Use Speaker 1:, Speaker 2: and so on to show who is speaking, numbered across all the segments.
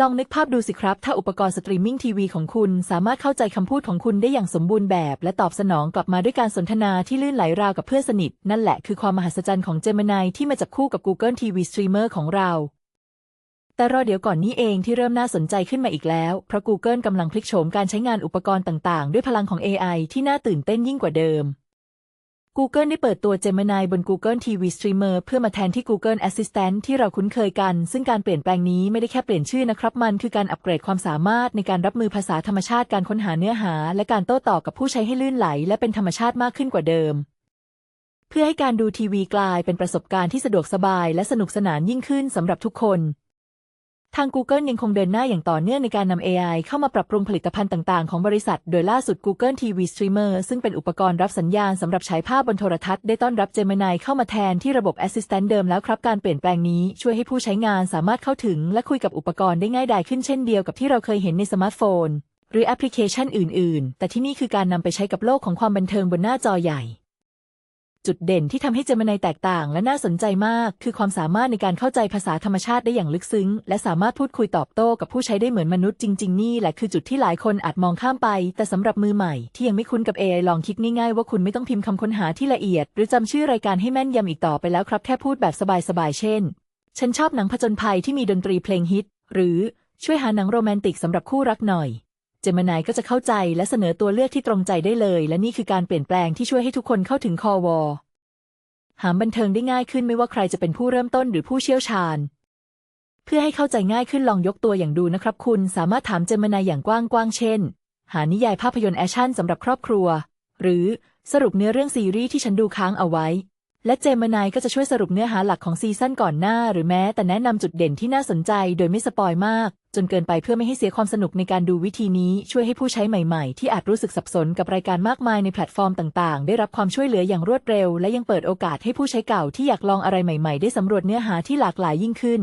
Speaker 1: ลองนึกภาพดูสิครับ ถ้าอุปกรณ์สตรีมมิ่งทีวีของคุณ สามารถเข้าใจคำพูดของคุณได้อย่างสมบูรณ์แบบ และตอบสนองกลับมาด้วยการสนทนาที่ลื่นไหลราวกับเพื่อนสนิท นั่นแหละคือความมหัศจรรย์ของ Gemini ที่มาจับคู่กับ Google TV Streamer ของเรา แต่รอเดี๋ยวก่อนนี้เองที่เริ่มน่าสนใจขึ้นมาอีกแล้ว เพราะ Google กำลังพลิกโฉมการใช้งานอุปกรณ์ต่าง ๆ ด้วยพลังของ AI ที่น่าตื่นเต้นยิ่งกว่าเดิม Google ได้เปิดตัว Gemini บน Google TV Streamer เพื่อมาแทนที่ Google Assistant ที่เราคุ้นเคยกัน ซึ่งการเปลี่ยนแปลงนี้ไม่ได้แค่เปลี่ยนชื่อนะครับ มันคือการอัปเกรดความสามารถในการรับมือภาษาธรรมชาติการค้นหาเนื้อหา และการโต้ตอบกับผู้ใช้ให้ลื่นไหล และเป็นธรรมชาติมากขึ้นกว่าเดิม เพื่อให้การดูทีวีกลายเป็นประสบการณ์ที่สะดวกสบาย และสนุกสนานยิ่งขึ้นสำหรับทุกคน ทาง Google ยังคงเดินหน้าอย่างต่อเนื่องในการนำ AI เข้ามาปรับปรุงผลิตภัณฑ์ต่างๆ ของบริษัท โดยล่าสุด Google TV Streamer ซึ่งเป็นอุปกรณ์รับสัญญาณสำหรับฉายภาพบนโทรทัศน์ได้ต้อนรับ Gemini เข้ามาแทนที่ระบบ Assistant เดิมแล้วครับ การเปลี่ยนแปลงนี้ช่วยให้ผู้ใช้งานสามารถเข้าถึง และคุยกับอุปกรณ์ได้ง่ายดายขึ้นเช่นเดียวกับที่เราเคยเห็นในสมาร์ทโฟน หรือแอปพลิเคชันอื่น ๆ แต่ที่นี่คือการนำไปใช้กับโลกของความบันเทิงบนหน้าจอใหญ่ จุดเด่นที่ทำให้เจมินายแตกต่างและน่าสนใจมาก คือความสามารถในการเข้าใจภาษาธรรมชาติได้อย่างลึกซึ้ง และสามารถพูดคุยตอบโต้กับผู้ใช้ได้เหมือนมนุษย์จริง ๆ นี่แหละคือจุดที่หลายคนอาจมองข้ามไป แต่สำหรับมือใหม่ที่ยังไม่คุ้นกับ AI ลองคิดง่ายๆว่าคุณไม่ต้องพิมพ์คำค้นหาที่ละเอียด หรือจำชื่อรายการให้แม่นยำอีกต่อไปแล้วครับแค่พูดแบบสบายๆเช่น ฉันชอบหนังผจญภัยที่มีดนตรีเพลงฮิต หรือช่วยหาหนังโรแมนติกสำหรับคู่รักหน่อย เจมินายก็จะเข้าใจและเสนอตัวเลือกที่ตรงใจได้เลย และนี่คือการเปลี่ยนแปลงที่ช่วยให้ทุกคนเข้าถึงคอวอหามบันเทิงได้ง่ายขึ้นไม่ว่าใครจะเป็นผู้เริ่มต้นหรือผู้เชี่ยวชาญ เพื่อให้เข้าใจง่ายขึ้นลองยกตัวอย่างดูนะครับ คุณสามารถถามเจมินายอย่างกว้างๆเช่น หานิยายภาพยนตร์แอคชั่นสำหรับครอบครัว หรือสรุปเนื้อเรื่องซีรีส์ที่ฉันดูค้างเอาไว้ และเจมินายก็จะช่วยสรุปเนื้อหาหลักของซีซั่นก่อนหน้า หรือแม้แต่แนะนำจุดเด่นที่น่าสนใจโดยไม่สปอยมาก จนเกินไปเพื่อไม่ให้เสียความสนุกในการดูวิธีนี้ ช่วยให้ผู้ใช้ใหม่ๆ ที่อาจรู้สึกสับสนกับรายการมากมายในแพลตฟอร์มต่างๆ ได้รับความช่วยเหลืออย่างรวดเร็ว และยังเปิดโอกาสให้ผู้ใช้เก่าที่อยากลองอะไรใหม่ ๆ ได้สำรวจเนื้อหาที่หลากหลายยิ่งขึ้น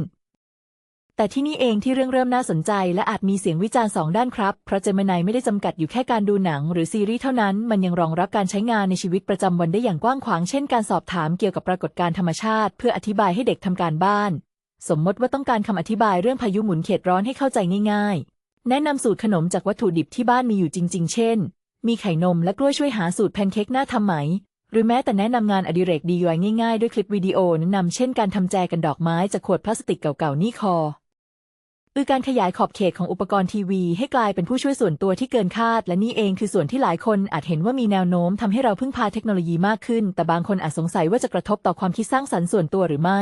Speaker 1: แต่ที่นี่เองที่เรื่องเริ่มน่าสนใจและอาจมีเสียงวิจารณ์สองด้านครับ เพราะเจมินายไม่ได้จำกัดอยู่แค่การดูหนังหรือซีรีส์เท่านั้น มันยังรองรับการใช้งานในชีวิตประจำวันได้อย่างกว้างขวาง เช่นการสอบถามเกี่ยวกับปรากฏการณ์ธรรมชาติ เพื่ออธิบายให้เด็กทำการบ้าน สมมติว่าต้องการคำอธิบายเรื่องพายุหมุนเขตร้อนให้เข้าใจง่ายๆ แนะนำสูตรขนมจากวัตถุดิบที่บ้านมีอยู่จริง ๆ เช่น มีไข่นมและกล้วยช่วยหาสูตรแพนเค้กน่าทำไหม หรือแม้แต่แนะนำงานอดิเรก DIY ง่ายๆ ด้วยคลิปวิดีโอแนะนำเช่นการทำแจกันดอกไม้จากขวดพลาสติกเก่าๆนี่คอ คือการขยายขอบเขตของอุปกรณ์ทีวี ให้กลายเป็นผู้ช่วยส่วนตัวที่เกินคาด และนี่เองคือส่วนที่หลายคนอาจเห็นว่ามีแนวโน้มทำให้เราพึ่งพาเทคโนโลยีมากขึ้น แต่บางคนอาจสงสัยว่าจะกระทบต่อความคิดสร้างสรรค์ส่วนตัวหรือไม่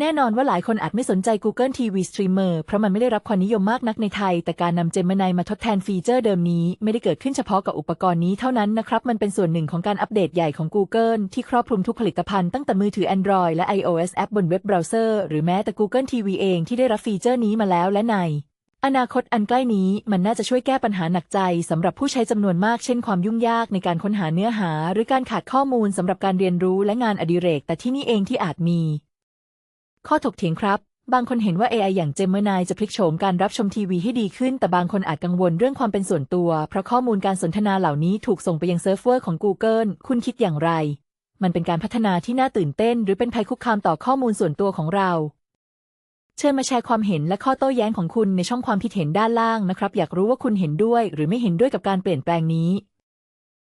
Speaker 1: แน่นอนว่าหลายคนอาจไม่สนใจ Google TV Streamer เพราะมันไม่ได้รับความนิยมมากนักในไทย แต่การนำ Gemini มาทดแทนฟีเจอร์เดิมนี้ ไม่ได้เกิดขึ้นเฉพาะกับอุปกรณ์นี้เท่านั้นนะครับ มันเป็นส่วนหนึ่งของการอัปเดตใหญ่ของ Google ที่ครอบคลุมทุกผลิตภัณฑ์ตั้งแต่มือถือ Android และ iOS แอปบนเว็บเบราว์เซอร์หรือแม้แต่ Google TV เองที่ได้รับฟีเจอร์นี้มาแล้วและในอนาคตอันใกล้นี้มันน่าจะช่วยแก้ปัญหาหนักใจสำหรับผู้ใช้จำนวนมากเช่นความยุ่งยากในการค้นหาเนื้อหา หรือการขาดข้อมูลสำหรับการเรียนรู้และงานอดิเรก แต่ที่นี่เองที่อาจมี ข้อถกเถียงครับ บางคนเห็นว่า AI อย่าง Gemini จะพลิกโฉมการรับชมทีวีให้ดีขึ้น แต่บางคนอาจกังวลเรื่องความเป็นส่วนตัว เพราะข้อมูลการสนทนาเหล่านี้ถูกส่งไปยังเซิร์ฟเวอร์ของ Google คุณคิดอย่างไร มันเป็นการพัฒนาที่น่าตื่นเต้น หรือเป็นภัยคุกคามต่อข้อมูลส่วนตัวของเรา เชิญมาแชร์ความเห็นและข้อโต้แย้งของคุณในช่องความคิดเห็นด้านล่างนะครับ อยากรู้ว่าคุณเห็นด้วย หรือไม่เห็นด้วยกับการเปลี่ยนแปลงนี้